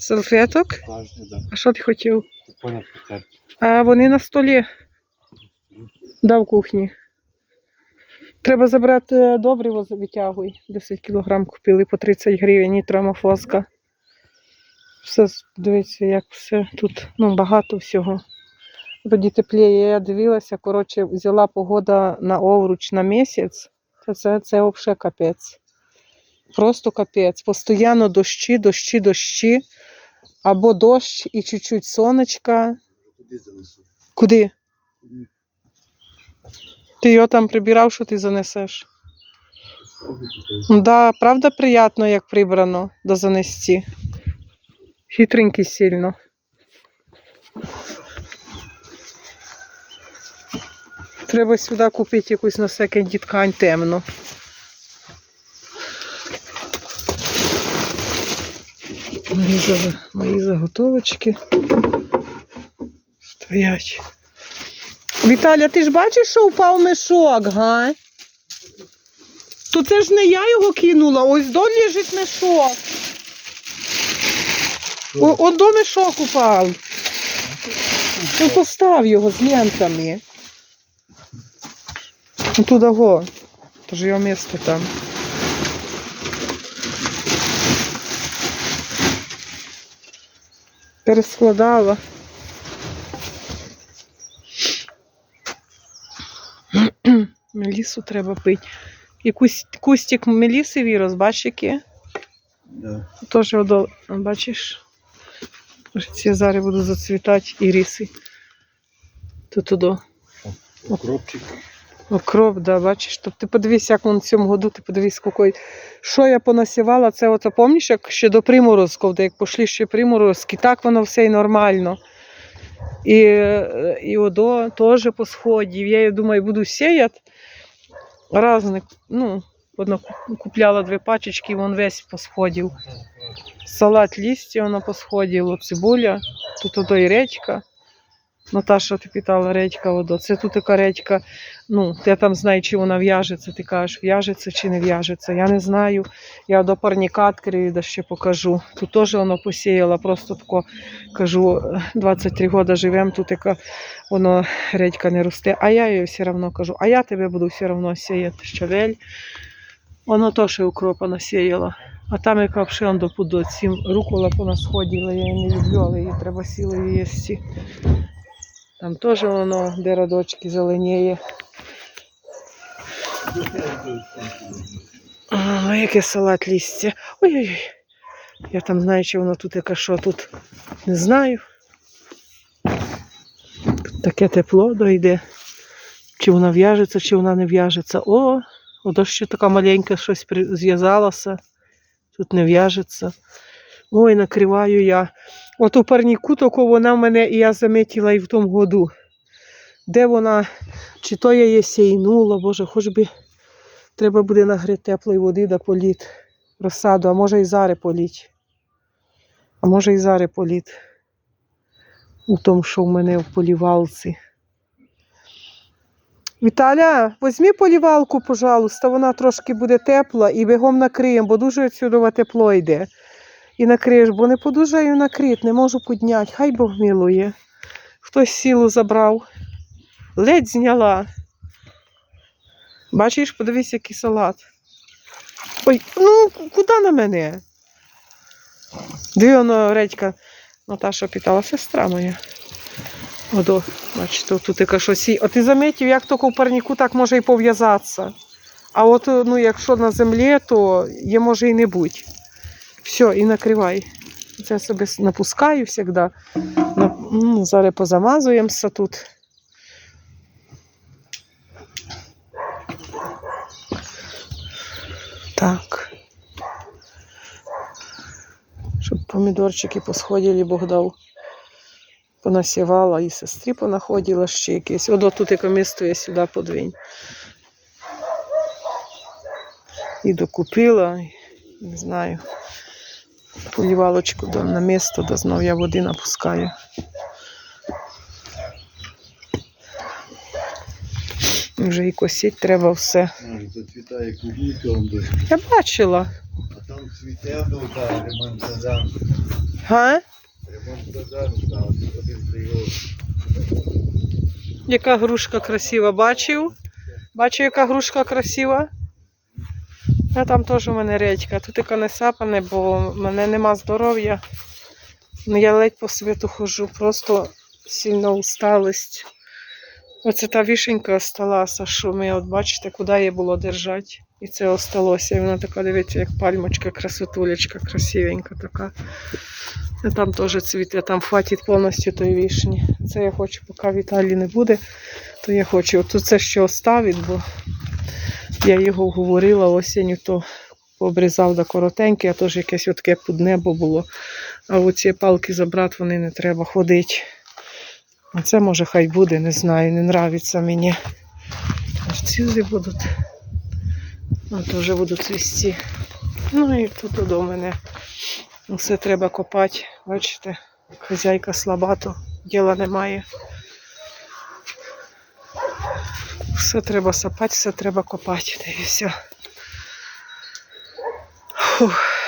Салфеток? А що ти хотів? А вони на столі. Да, в кухні. Треба забрати добриво, витягуй. 10 кілограм купили по 30 гривень і тромофоска. Все, дивіться, як все тут ну, багато всього. Тоді тепліє. Я дивилася, коротше, взяла погода на овруч на місяць. Це, це, це взагалі капець. Просто капець. Постоянно дощі, дощі, дощі. Або дощ і чуть-чуть сонечка. Куди? Ти його там прибирав, що ти занесеш? Да, правда, приємно, як прибрано до занести. Хитренький сильно. Треба сюди купити якусь на секенді ткань темну. За- мої заготовочки стоять. Віталя, ти ж бачиш, що впав мішок, га? То це ж не я його кинула, ось до лежить мішок. О, от до мішок упав. Ну постав його з лентами. Ну туди го. То ж його місце там. Перескладала. Мелісу треба пити. І кустик меліси вірус, бачиш які? Да. Теж одо, бачиш? Ці зараз будуть зацвітати іріси. Тут туди. Укропчик. Окроп, да, бачиш. Тобто ти подивись, як він в цьому году, ти подивись, скільки. Що я понасівала, це ото, пам'ятаєш, як ще до приморозків, де як пішли ще приморозки, так воно все і нормально. І, і одо теж посходів. Я її, думаю, буду сіяти. Разник, ну, одна купляла дві пачечки, і він весь посходив. Салат листя воно посходило, цибуля, тут ото і редька. Наташа, ти питала редька водо. Це тут така редька. Ну, я там знаю, чи вона в'яжеться. Ти кажеш, в'яжеться чи не в'яжеться. Я не знаю. Я до парніка відкрию, да ще покажу. Тут теж воно посіяло, просто тако кажу, 23 роки живемо, тут яка воно редька не росте. А я її все одно кажу, а я тебе буду все одно сіяти щавель. Воно теж укропа насіяла. А там яка взагалі до пудо, цим рукола понасходила, я її не люблю, але її треба сілою їсти. Там теж воно, де радочки зеленіє. А, яке салат листя. Ой-ой-ой. Я там знаю, чи воно тут яке що тут. Не знаю. Таке тепло дойде. Чи вона в'яжеться, чи вона не в'яжеться. О, ото ще така маленька щось зв'язалося. Тут не в'яжеться. Ой, накриваю я. От у парніку тако вона в мене, і я замітила і в тому году. Де вона, чи то я її сійнула, боже, хоч би треба буде нагріти теплої води да політ розсаду, а може і зараз політь. А може і зараз політ. У тому, що в мене в полівалці. Віталя, візьми полівалку, пожалуйста, вона трошки буде тепла і бігом накриємо, бо дуже відсюди тепло йде. І накриєш, бо не подужаю накрити, не можу підняти. Хай Бог милує. Хтось сілу забрав. Ледь зняла. Бачиш, подивись, який салат. Ой, ну куди на мене? Диви воно, редька. Наташа питала, сестра моя. Одо, бачите, тут така щось. А ти замітив, як тільки в парніку так може і пов'язатися. А от ну, якщо на землі, то є може і не бути. Все, і накривай. Це собі напускаю завжди. Ну, зараз позамазуємося тут. Так. Щоб помідорчики посходили, Бог дав. Понасівала і сестрі понаходила ще якесь. От тут яке місто я сюди подвинь. І докупила, не знаю. Полівалочку до, на місто, до знов я води напускаю. Вже і косіть треба все. Зацвітає клубніка. Я бачила. а там цвіте, ну, та ремонтазан. Га? Ремонт а один прийом. Яка грушка красива, бачив? Бачив, яка грушка красива? А там теж у мене редька. Тут яка не сапане, бо в мене нема здоров'я. Ну, я ледь по світу ходжу, просто сильна усталость. Оце та вішенька осталася, що ми, от бачите, куди її було держати. І це осталося. І вона така, дивіться, як пальмочка, красотулечка, красивенька така. І там теж цвіте, там хватить повністю тої вішні. Це я хочу, поки Віталій не буде, то я хочу. Тут це ще оставить, бо я його говорила осінню, то обрізав до коротеньке, а теж якесь от таке під небо було. А оці палки забрати вони не треба ходити. А це може хай буде, не знаю, не нравиться мені. Нарцизи будуть. А теж будуть цвісти. Ну і тут до мене все треба копати. Бачите, хазяйка слабато, діла немає. Все треба сапати, все треба копати. Та і все. Фух.